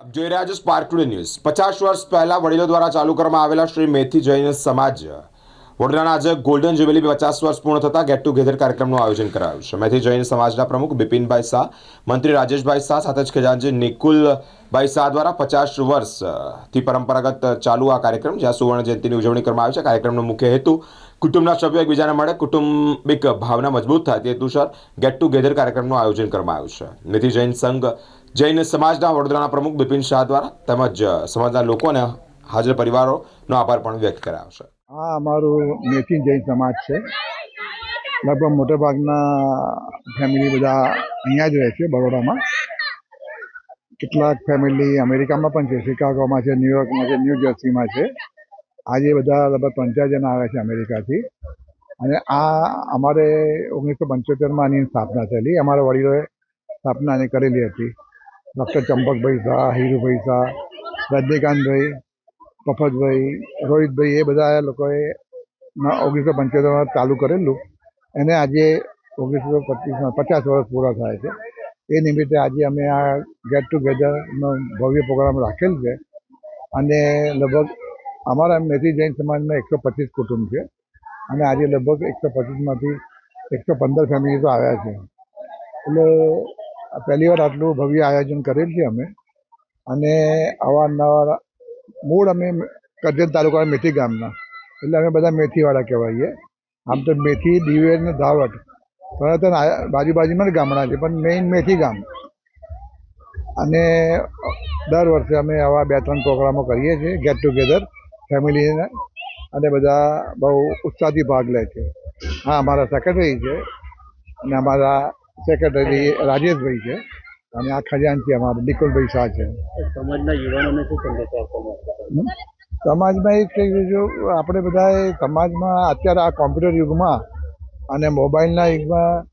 જોઈ રહ્યા છો સ્પાર્ક ટુડે ન્યૂઝ પચાસ વર્ષ પહેલા વડીલો દ્વારા ચાલુ કરવામાં આવેલા શ્રી મેથી જૈન સમાજ, વડોદરાના આજે ગોલ્ડન જ્યુબિલી પચાસ વર્ષ પૂર્ણ થતા ગેટ ટુગેધર કાર્યક્રમનું આયોજન કરાયું છે. મેથી જૈન સમાજના પ્રમુખ બિપિનભાઈ શાહ, મંત્રી રાજેશભાઈ શાહ, સાથે જ ખજાનજી નિકુલભાઈ શાહ દ્વારા પચાસ વર્ષથી પરંપરાગત ચાલુ આ કાર્યક્રમ, જ્યાં સુવર્ણ જયંતિની ઉજવણી કરવામાં આવી છે. કાર્યક્રમનો મુખ્ય હેતુ કુટુંબના સભ્યો એકબીજાને મળે, કુટુંબિક ભાવના મજબૂત થાય તે હેતુસર ગેટ ટુગેધર કાર્યક્રમનું આયોજન કરવામાં આવ્યું છે. મેથી જૈન સંઘ જૈન સમાજના વડોદરાના પ્રમુખ બિપિન શાહ દ્વારા તેમજ સમાજના લોકો અને હાજર પરિવારોનો આભાર પણ વ્યક્ત કરાયો છે. આ અમારું મેથિન જૈન સમાજ છે. લગભગ મોટાભાગના ફેમિલી બધા અહીંયા જ રહે છે બરોડામાં. કેટલાક ફેમિલી અમેરિકામાં પણ છે, શિકાગોમાં છે ન્યુયોર્કમાં છે, ન્યૂ જર્સીમાં છે. આજે બધા લગભગ પંચાયત જણા આવ્યા છે અમેરિકાથી. અને આ અમારે ઓગણીસો પંચોતેરમાં આની સ્થાપના થયેલી. અમારા વડીલોએ સ્થાપના આની કરેલી હતી. ડૉક્ટર ચંપકભાઈ શાહ હીરુભાઈ શાહ રજનીકાંતભાઈ પફતભાઈ રોહિતભાઈ એ બધા લોકોએ ઓગણીસો પંચોતેરમાં ચાલુ કરેલું. એને આજે ઓગણીસો પચીસમાં પચાસ વર્ષ પૂરા થાય છે. એ નિમિત્તે આજે અમે આ ગેટ ટુગેધરનો ભવ્ય પ્રોગ્રામ રાખેલ છે. અને લગભગ અમારા મેથી જૈન સમાજમાં એકસો પચીસ કુટુંબ છે. અને આજે લગભગ એકસો પચીસમાંથી એકસો પંદર ફેમિલી તો આવ્યા છે. એટલે પહેલી વાર આટલું ભવ્ય આયોજન કરેલ છે અમે. અને અવારનવાર મૂળ અમે કરજણ તાલુકાના મેથી ગામના. એટલે અમે બધા મેથીવાળા કહેવાઈએ. આમ તો મેથી, દિવેર ને ધાવટ. તરત બાજુ બાજુમાં જ ગામડા છે, પણ મેઇન મેથી ગામ. અને દર વર્ષે અમે આવા બે ત્રણ પ્રોગ્રામો કરીએ છીએ ગેટ ટુગેધર ફેમિલીને અને બધા બહુ ઉત્સાહથી ભાગ લે છે. હા, અમારા સેક્રેટરી છે અને અમારા સેક્રેટરી રાજેશભાઈ છે અને આ ખજાનચી અમારા નિકુલભાઈ શાહ છે. સમાજના યુવાનોને શું સંદેશો સમાજમાં એક જો આપણે બધાએ સમાજમાં અત્યારે આ કોમ્પ્યુટર યુગમાં અને મોબાઈલના યુગમાં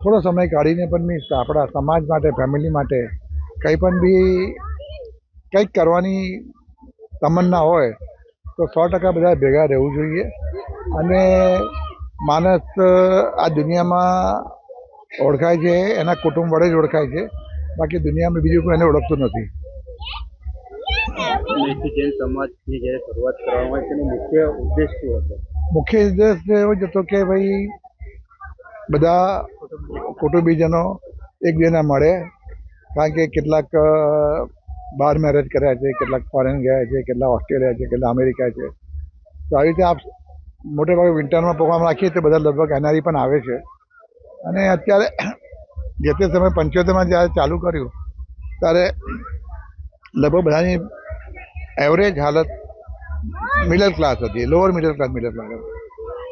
થોડો સમય કાઢીને પણ મીન્સ આપણા સમાજ માટે ફેમિલી માટે કંઈ પણ બી કંઈક કરવાની તમન્ના હોય તો સો ટકા બધા ભેગા રહેવું જોઈએ. અને માણસ આ દુનિયામાં ઓળખાય છે એના કુટુંબ વડે જ ઓળખાય છે. બાકી દુનિયામાં બીજું કોઈ એને ઓળખતું નથી. જૈન સમાજની જ્યારે શરૂઆત કરવામાં આવી તેનો મુખ્ય ઉદ્દેશ શું હતો મુખ્ય ઉદ્દેશ એવો જ હતો કે ભાઈ બધા કુટુંબીજનો એકબીજાને મળે. કારણ કે કેટલાક બહાર મેરેજ કર્યા છે કેટલાક ફોરેન ગયા છે કેટલા ઓસ્ટ્રેલિયા છે કેટલા અમેરિકા છે. તો આવી રીતે આપ મોટે ભાગે વિન્ટરમાં પ્રોગ્રામ રાખીએ તો બધા લગભગ એનઆરઈ પણ આવે છે. અને અત્યારે જે તે સમયે પંચોતેરમાં જ્યારે ચાલુ કર્યું, ત્યારે લગભગ બધાની એવરેજ હાલત મિડલ ક્લાસ હતી lower middle class middle class હતી.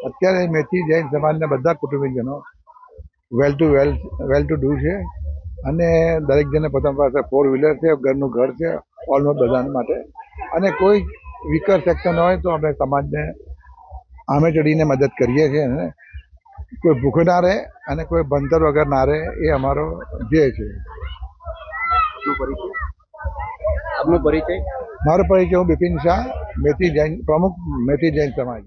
અત્યારે મેથી જૈન સમાજના બધા કુટુંબીજનો well to well well to do છે અને દરેક જણે પોતાની પાસે ફોર વ્હીલર છે, ઘરનું ઘર છે ઓલમોસ્ટ બધાને માટે. અને કોઈ વીકર સેક્શન હોય તો અમે સમાજને આમે ચડીને મદદ કરીએ છીએ અને કોઈ ભૂખે ના રહે અને કોઈ બંદર વગર ના રહે એ અમારો ધ્યેય છે. આપનો પરિચય? મારો પરિચય હું બિપિન શાહ મેથી જૈન પ્રમુખ મેથી જૈન સમાજ.